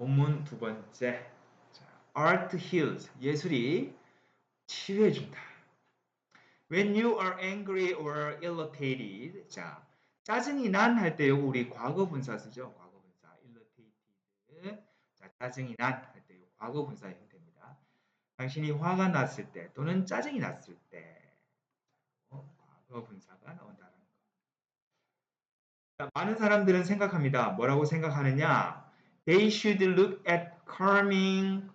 본문 두 번째. 자, art heals. 예술이 치유해준다. When you are angry or irritated. 자, 짜증이 난 할 때 우리 과거 분사 쓰죠. 과거 분사. irritated. 자, 짜증이 난 할 때 과거 분사의 형태입니다. 당신이 화가 났을 때 또는 짜증이 났을 때 어, 과거 분사가 나온다는 거. 자, 많은 사람들은 생각합니다. 뭐라고 생각하느냐? They should look at calming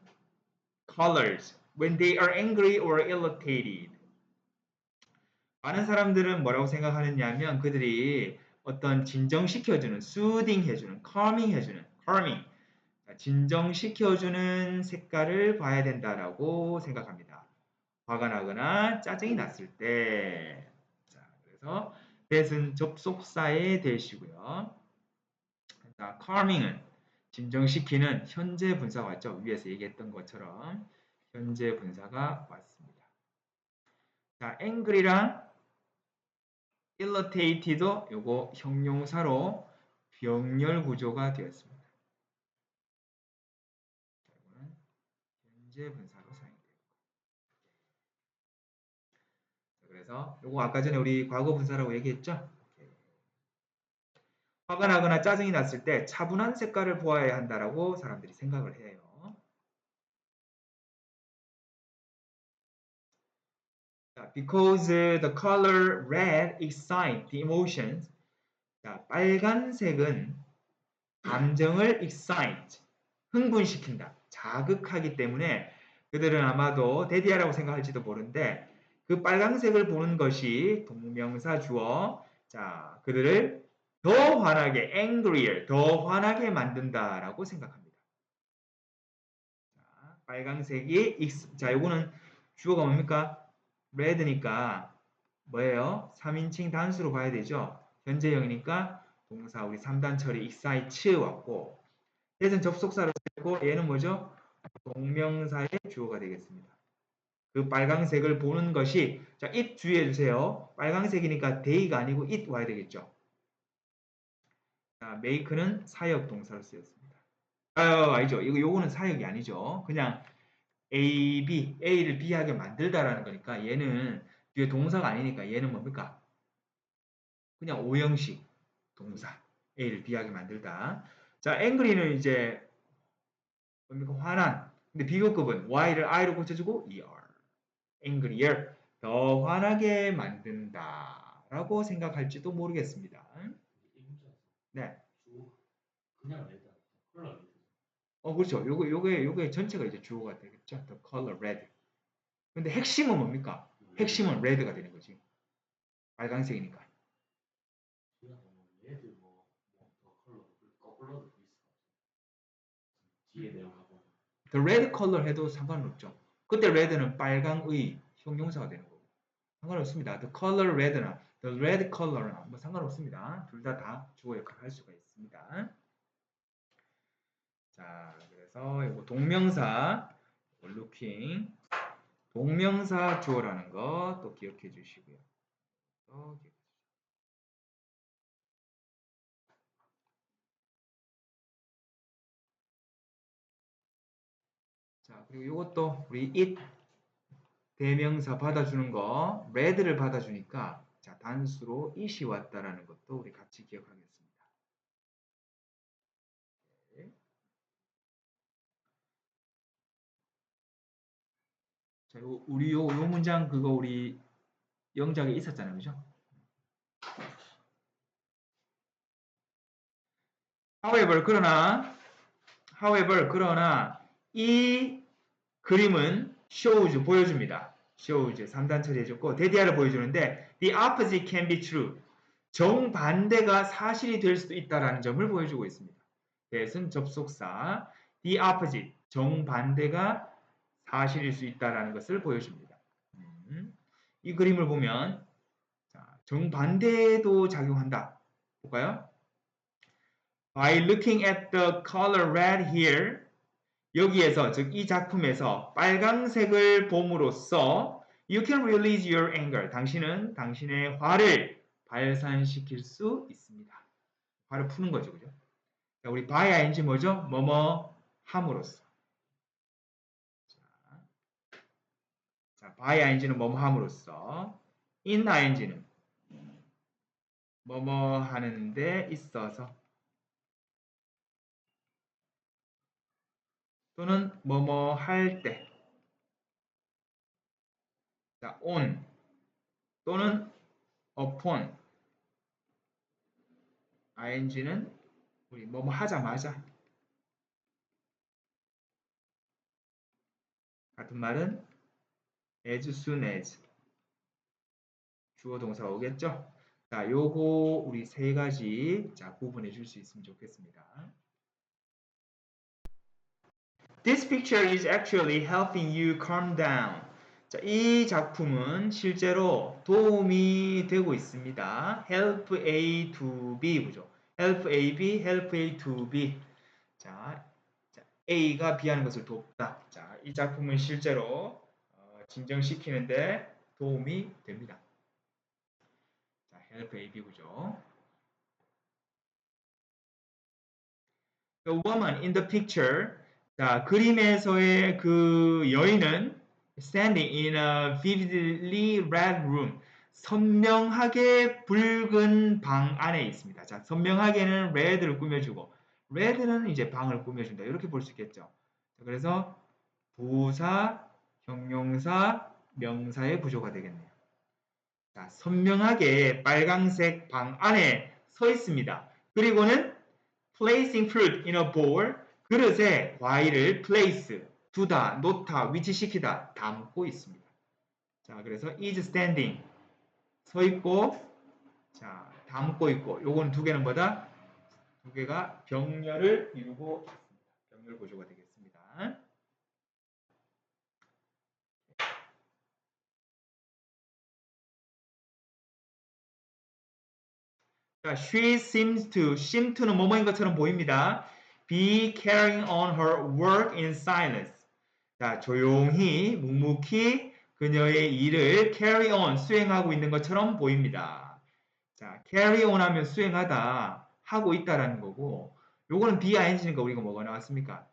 colors when they are angry or irritated. 많은 사람들은 뭐라고 생각하느냐면 그들이 어떤 진정시켜주는, soothing 해주는, calming 해주는, calming, 진정시켜주는 색깔을 봐야 된다라고 생각합니다. 화가 나거나 짜증이 났을 때. 자, 그래서 that은 접속사에 대시고요. 자, calming은 진정시키는 현재 분사가 왔죠. 위에서 얘기했던 것처럼 현재 분사가 왔습니다. 자, angry랑 irritated도 요거 형용사로 병렬 구조가 되었습니다. 이거는 현재 분사로 사용되고. 그래서 요거 아까 전에 우리 과거 분사라고 얘기했죠? 화가 나거나 짜증이 났을 때 차분한 색깔을 보아야 한다라고 사람들이 생각을 해요. because the color red excites emotions. 자, 빨간색은 감정을 excite, 흥분시킨다, 자극하기 때문에 그들은 아마도 데디아라고 생각할지도 모르는데 그 빨간색을 보는 것이 동명사 주어, 자, 그들을 더 화나게, angrier, 더 화나게 만든다라고 생각합니다. 자, 빨간색이, 자, 요거는 주어가 뭡니까? red니까 뭐예요? 3인칭 단수로 봐야 되죠. 현재형이니까 동사 우리 3단 처리 excite 왔고 대선 접속사로 쓰고 얘는 뭐죠? 동명사의 주어가 되겠습니다. 그 빨강색을 보는 것이 자, it 주의해 주세요. 빨강색이니까 day가 아니고 it 와야 되겠죠. 자, make는 사역 동사로 쓰였습니다. 아, 아니죠. 이거 요거는 사역이 아니죠. 그냥 A, B, A를 B하게 만들다라는 거니까 얘는 뒤에 동사가 아니니까 얘는 뭡니까? 그냥 오형식 동사 A를 B하게 만들다. 자, angry는 이제 뭡니까? 화난. 근데 비교급은 Y를 I로 고쳐주고 ER. angrier. 더 화나게 만든다. 라고 생각할지도 모르겠습니다. 네. 그냥 내 컬러 어, 그렇죠. 요거, 요게, 요게 전체가 이제 주어가 되겠죠. The color red. 근데 핵심은 뭡니까? 핵심은 red가 되는 거지. 빨간색이니까. The red color 해도 상관은 없죠. 그때 red는 빨강의 형용사가 되는 거고. 상관없습니다. The color red나 the red color나 뭐 상관없습니다. 둘 다다 다 주어 역할을 할 수가 있습니다. 자, 그래서 이거 동명사 looking 동명사 주어라는 거 또 기억해 주시고요. 또 기억해 자, 그리고 이것도 우리 it 대명사 받아주는 거 red를 받아주니까 자 단수로 it이 왔다라는 것도 우리 같이 기억하겠습니다. 자, 요, 우리 요, 요 문장 그거 우리 영작에 있었잖아요. 그죠? however, 그러나, however, 그러나, 이 그림은 shows, 보여줍니다. Shows, 3단 처리해줬고, 대디아를 보여주는데, the opposite can be true. 정반대가 사실이 될 수도 있다라는 점을 보여주고 있습니다. 대은 접속사, the opposite, 정반대가 사실일 수 있다는 것을 보여줍니다. 음, 이 그림을 보면 자, 정반대도 작용한다. 볼까요? By looking at the color red here 여기에서 즉 이 작품에서 빨강색을 봄으로써 you can release your anger. 당신은 당신의 화를 발산시킬 수 있습니다. 화를 푸는 거죠. 그죠? 자, 우리 by ing 뭐죠? 뭐뭐 함으로써. 자, 자 by ing는 뭐뭐 함으로써. in ing는 뭐뭐 하는데 있어서. 또는 뭐뭐 할 때. 자, on 또는 upon ing는 우리 뭐뭐 하자마자 같은 말은 as soon as 주어 동사가 오겠죠? 자, 요거 우리 세 가지 자, 구분해 줄 수 있으면 좋겠습니다. This picture is actually helping you calm down. 자, 이 작품은 실제로 도움이 되고 있습니다. help A to B 구조. help A, B, help A to B. 자, 자 A가 B하는 것을 돕다. 자, 이 작품은 실제로 어, 진정시키는데 도움이 됩니다. 자, help A, B 구조. The woman in the picture. 자, 그림에서의 그 여인은 standing in a vividly red room. 선명하게 붉은 방 안에 있습니다. 자, 선명하게는 red를 꾸며주고, red는 이제 방을 꾸며준다. 이렇게 볼 수 있겠죠. 그래서 부사, 형용사, 명사의 구조가 되겠네요. 자, 선명하게 빨강색 방 안에 서 있습니다. 그리고는 placing fruit in a bowl, 그릇에 과일을 place, 두다, 놓다, 위치시키다 담고 있습니다. 자, 그래서 is standing 서 있고 자, 담고 있고 요건 두 개는 뭐다? 두 개가 병렬을 이루고 있습니다. 병렬 구조가 되겠습니다. 자, she seems to, seem to는 뭐뭐인 것처럼 보입니다. Be carrying on her work in silence. 자, 조용히 묵묵히 그녀의 일을 carry on 수행하고 있는 것처럼 보입니다. 자, carry on 하면 수행하다 하고 있다라는 거고 요거는 BING니까 우리가 뭐가 나왔습니까?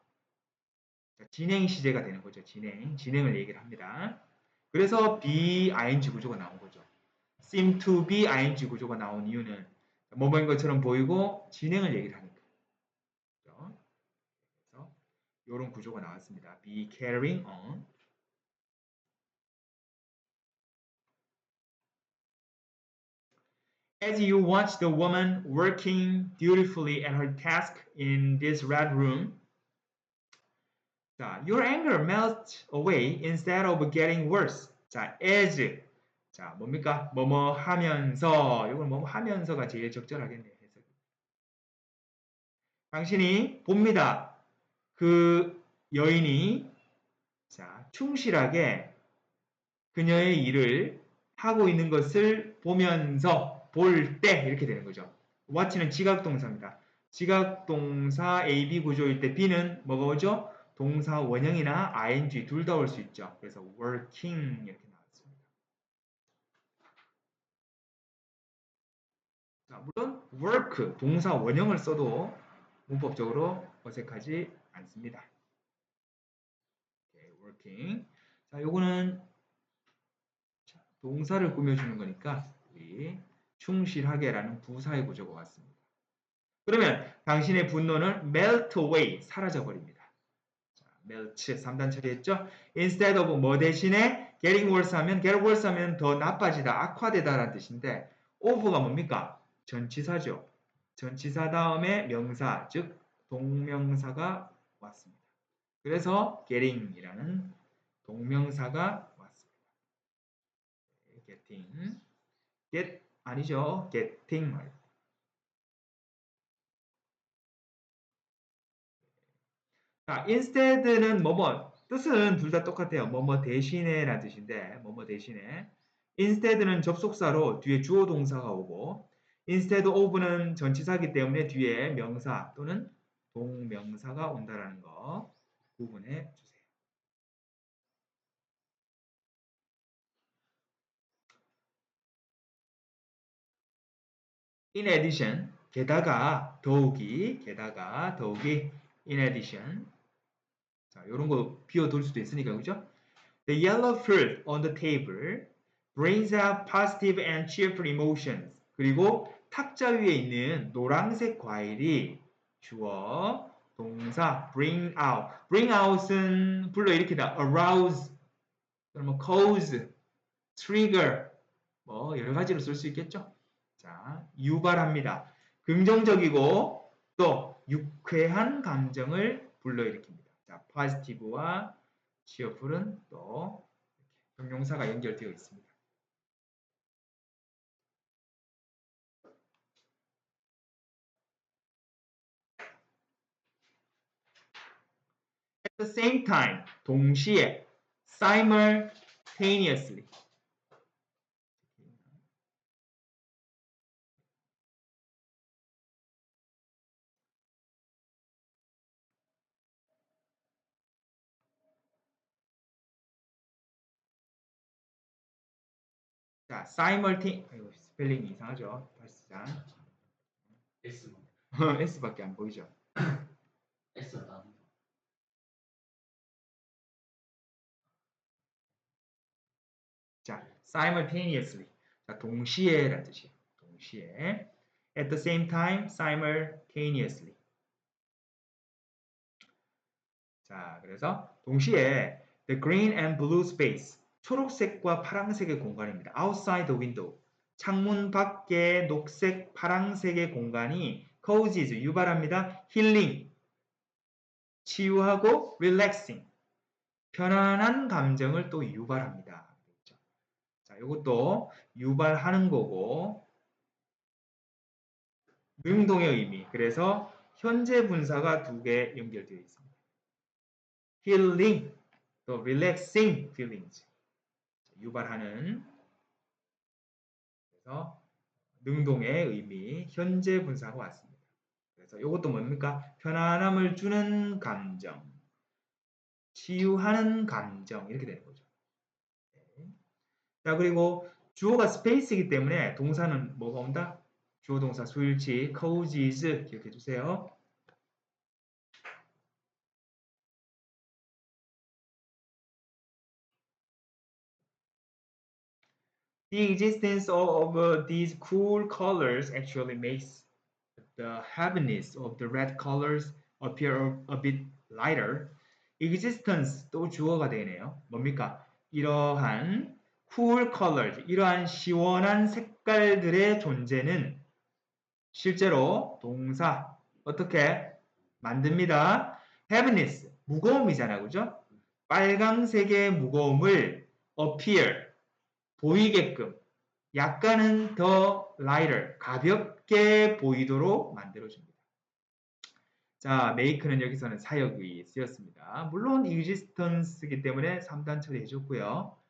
자, 진행 시제가 되는 거죠. 진행. 진행을 얘기를 합니다. 그래서 BING 구조가 나온 거죠. seem to be ING 구조가 나온 이유는 뭐뭐인 것처럼 보이고 진행을 얘기를 하니까. 이런 구조가 나왔습니다. be carrying on. As you watch the woman working dutifully at her task in this red room, 자, your anger melts away instead of getting worse. 자, as. 자, 뭡니까? 뭐뭐 하면서. 이건 뭐뭐 하면서가 제일 적절하겠네요. 해석이. 당신이 봅니다. 그 여인이 자, 충실하게 그녀의 일을 하고 있는 것을 보면서 볼 때 이렇게 되는 거죠. watch는 지각동사입니다. 지각동사 A, B 구조일 때 B는 뭐가 오죠? 동사 원형이나 ing 둘 다 올 수 있죠. 그래서 working 이렇게 나왔습니다. 자, 물론 work 동사 원형을 써도 문법적으로 어색하지 않습니다. Okay, working. 자, 요거는 동사를 꾸며주는 거니까 우리 충실하게라는 부사의 구조가 왔습니다. 그러면 당신의 분노는 melt away, 사라져 버립니다. 자, melt 3단 처리했죠? instead of 뭐 대신에 getting worse 하면 get worse 하면 더 나빠지다, 악화되다라는 뜻인데 of가 뭡니까? 전치사죠. 전치사 다음에 명사, 즉 동명사가 왔습니다. 그래서 getting이라는 동명사가 왔습니다. getting, get 아니죠. getting 말고. 자, instead는 뭐뭐 뜻은 둘 다 똑같아요. 뭐뭐 대신에라는 뜻인데 뭐뭐 대신에 instead는 접속사로 뒤에 주어 동사가 오고 instead of는 전치사기 때문에 뒤에 명사 또는 동명사가 온다라는 거 구분해 주세요. In addition, 게다가 더욱이, 게다가 더욱이 in addition 자, 이런 거 비워둘 수도 있으니까 그죠? The yellow fruit on the table brings out positive and cheerful emotions. 그리고 탁자 위에 있는 노란색 과일이 주어 동사 bring out. bring out은 불러일으키다. arouse, 그러면 cause, trigger 뭐 여러 가지로 쓸 수 있겠죠. 자, 유발합니다. 긍정적이고 또 유쾌한 감정을 불러일으킵니다. 자, positive와 cheerful은 또 형용사가 연결되어 있습니다. The same time, 동시에 simultaneously 자, simultane 아이고, 스펠링이 이상하죠. 다시 시작. S만 S밖에 안 보이죠. S가 나 simultaneously. 자, 동시에라는 뜻이에요. 동시에. At the same time, simultaneously. 자, 그래서 동시에 the green and blue space. 초록색과 파란색의 공간입니다. outside the window. 창문 밖에 녹색, 파란색의 공간이 causes, 유발합니다. healing, 치유하고 relaxing, 편안한 감정을 또 유발합니다. 자, 이것도 유발하는 거고 능동의 의미. 그래서 현재 분사가 두 개 연결되어 있습니다. healing, 또 relaxing feelings. 유발하는 그래서 능동의 의미 현재 분사가 왔습니다. 그래서 이것도 뭡니까? 편안함을 주는 감정, 치유하는 감정 이렇게 되는 거죠. 네. 자 그리고 주어가 스페이스이기 때문에 동사는 뭐가 온다? 주어 동사 수일치 causes 기억해 주세요. The existence of uh, these cool colors actually makes the heaviness of the red colors appear a bit lighter. existence 또 주어가 되네요. 뭡니까? 이러한 cool colors, 이러한 시원한 색깔들의 존재는 실제로 동사 어떻게 만듭니다? heaviness, 무거움이잖아, 그죠? 빨강색의 무거움을 appear, 보이게끔 약간은 더 lighter, 가볍게 보이도록 만들어줍니다. 자, make는 여기서는 사역이 쓰였습니다. 물론 existence이기 때문에 3단 처리해줬고요.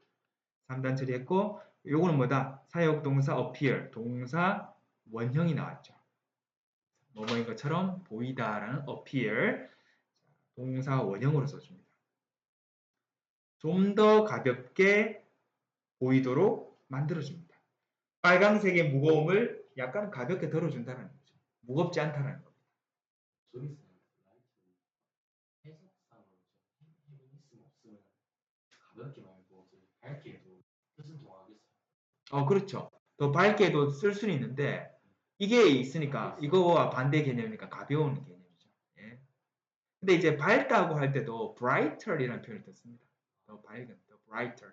3단 처리했고 요거는 뭐다? 사역 동사 appear, 동사 원형이 나왔죠. 뭐뭐인 것처럼 보이다라는 appear, 동사 원형으로 써줍니다. 좀 더 가볍게 보이도록 만들어줍니다. 빨강색의 무거움을 약간 가볍게 덜어준다는 거죠. 무겁지 않다는 겁니다. 저기서 라이트 해석상으로 좀 힘이 있으면 없으면 가볍게 말고 좀 밝게 해도 뜻은 동하겠어요. 어, 그렇죠. 더 밝게도 쓸 수는 있는데 이게 있으니까 이거와 반대 개념이니까 가벼운 개념이죠. 예. 근데 이제 밝다고 할 때도 brighter이라는 표현을 썼습니다. 더 밝은, 더 brighter.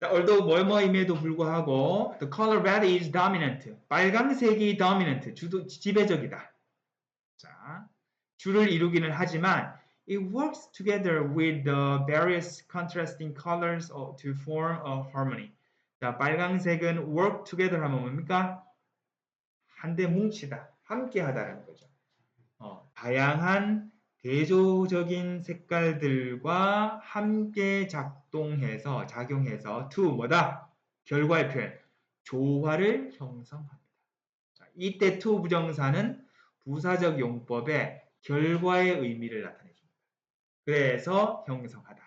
자, although 뭐뭐임에도 불구하고 the color red is dominant. 빨강색이 dominant, 주도 지배적이다. 자, 주를 이루기는 하지만 it works together with the various contrasting colors to form a harmony. 자, 빨강색은 work together 하면 뭡니까? 한데 뭉치다, 함께 하다라는 거죠. 어, 다양한 대조적인 색깔들과 함께 작동해서 작용해서 to 뭐다? 결과의 표현 조화를 형성합니다. 자, 이때 to 부정사는 부사적 용법의 결과의 의미를 나타내줍니다. 그래서 형성하다.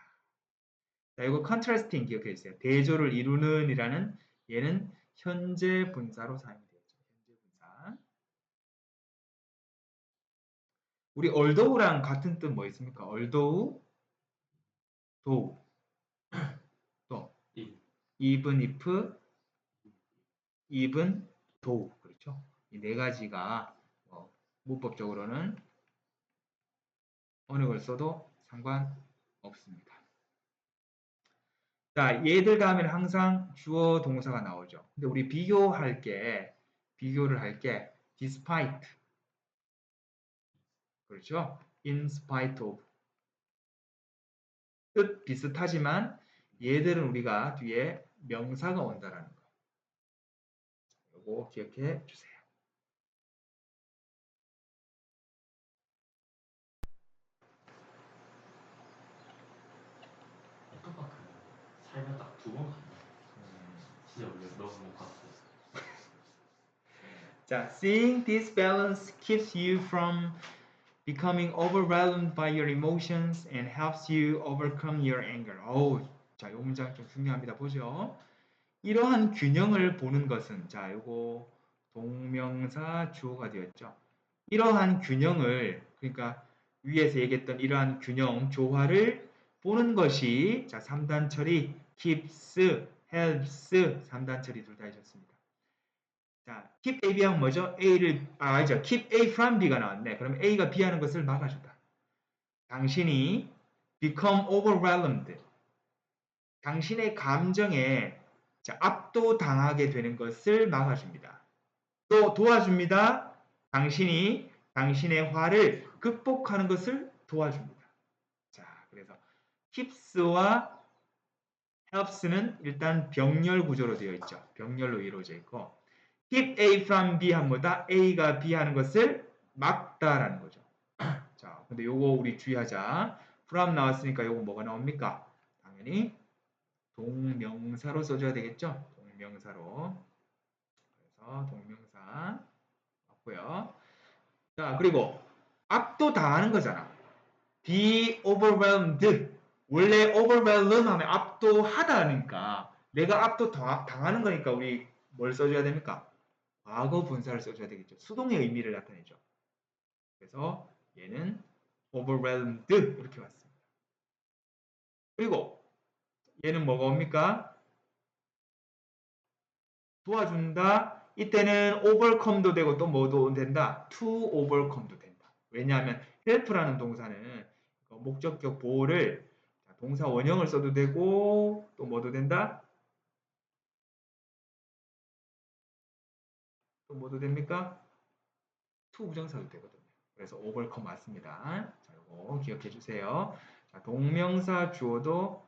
자, 이거 contrasting 기억해 주세요. 대조를 이루는 이라는 얘는 현재 분사로 사용되죠. 현재 분사. 우리 although,랑 같은 뜻 뭐 있습니까? although, though, 또이 even if, even though 그렇죠? 이 네 가지가 어, 문법적으로는 어느 걸 써도 상관없습니다. 자, 얘들 다음에는 항상 주어 동사가 나오죠. 근데 우리 비교할 게 비교를 할 게 despite 그렇죠? in spite of 뜻 비슷하지만 얘들은 우리가 뒤에 명사가 온다라는 거. 요거 기억해 주세요. 워터파크 살면 딱두 번 갔네. 진짜 원래 너무 못 갔어. 자, seeing this balance keeps you from becoming overwhelmed by your emotions and helps you overcome your anger. 어우, 자, 요 문장 좀 중요합니다. 보죠. 이러한 균형을 보는 것은 자, 요거 동명사 주어가 되었죠. 이러한 균형을 그러니까 위에서 얘기했던 이러한 균형 조화를 보는 것이 자, 3단 처리 keeps, helps 3단 처리 둘 다 해줬습니다. 자, keep A, B 하면 뭐죠? A를, 아, 아니죠. keep A from B가 나왔네. 그럼 A가 B 하는 것을 막아준다. 당신이 become overwhelmed. 당신의 감정에 자, 압도당하게 되는 것을 막아줍니다. 또 도와줍니다. 당신이 당신의 화를 극복하는 것을 도와줍니다. 자, 그래서 keeps와 helps는 일단 병렬 구조로 되어 있죠. 병렬로 이루어져 있고 keep A from B 한 뭐다? A가 B 하는 것을 막다라는 거죠. 자, 근데 요거 우리 주의하자. from 나왔으니까 요거 뭐가 나옵니까? 당연히 동명사로 써줘야 되겠죠? 동명사로. 그래서 동명사 맞고요. 자, 그리고 압도 당하는 거잖아. be overwhelmed. 원래 overwhelm 하면 압도하다니까 내가 압도 당- 당하는 거니까 우리 뭘 써줘야 됩니까? 과거 분사를 써줘야 되겠죠. 수동의 의미를 나타내죠. 그래서 얘는 overwhelmed 이렇게 왔습니다. 그리고 얘는 뭐가 옵니까? 도와준다. 이때는 overcome도 되고 또 뭐도 된다. to overcome도 된다. 왜냐하면 help라는 동사는 그 목적격 보호를 자, 동사 원형을 써도 되고 또 뭐도 된다. 또 뭐도 됩니까? to 부정사도 되거든요. 그래서 overcome 맞습니다. 자, 이거 기억해 주세요. 자, 동명사 주어도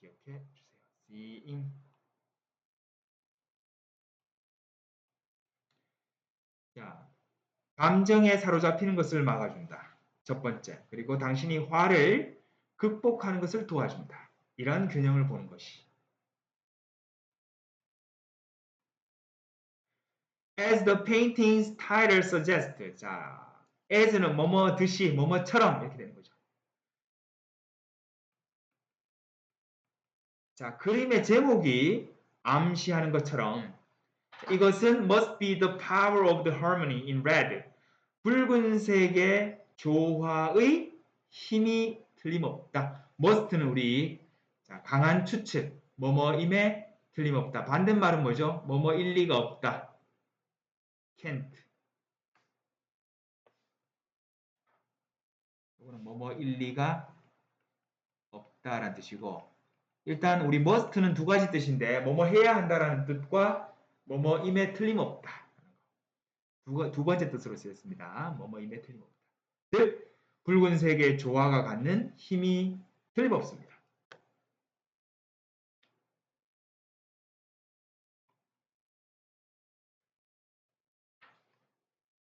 기억해 주세요. seeing 자, 감정에 사로잡히는 것을 막아준다. 첫 번째. 그리고 당신이 화를 극복하는 것을 도와준다. 이러한 균형을 보는 것이. As the painting's title suggests. 자, as는 뭐뭐 듯이, 뭐뭐처럼 이렇게 되는 거죠. 자, 그림의 제목이 암시하는 것처럼 이것은 must be the power of the harmony in red. 붉은색의 조화의 힘이 틀림없다. must는 우리 자, 강한 추측, 뭐뭐임에 틀림없다. 반대말은 뭐죠? 뭐뭐 일리가 없다. can't. 이거는 뭐뭐 일리가 없다라는 뜻이고 일단 우리 must는 두 가지 뜻인데 뭐뭐 해야 한다라는 뜻과 뭐뭐임에 틀림없다. 두, 두 번째 뜻으로 쓰였습니다. 뭐뭐임에 틀림없다. 즉 붉은색의 조화가 갖는 힘이 틀림없습니다.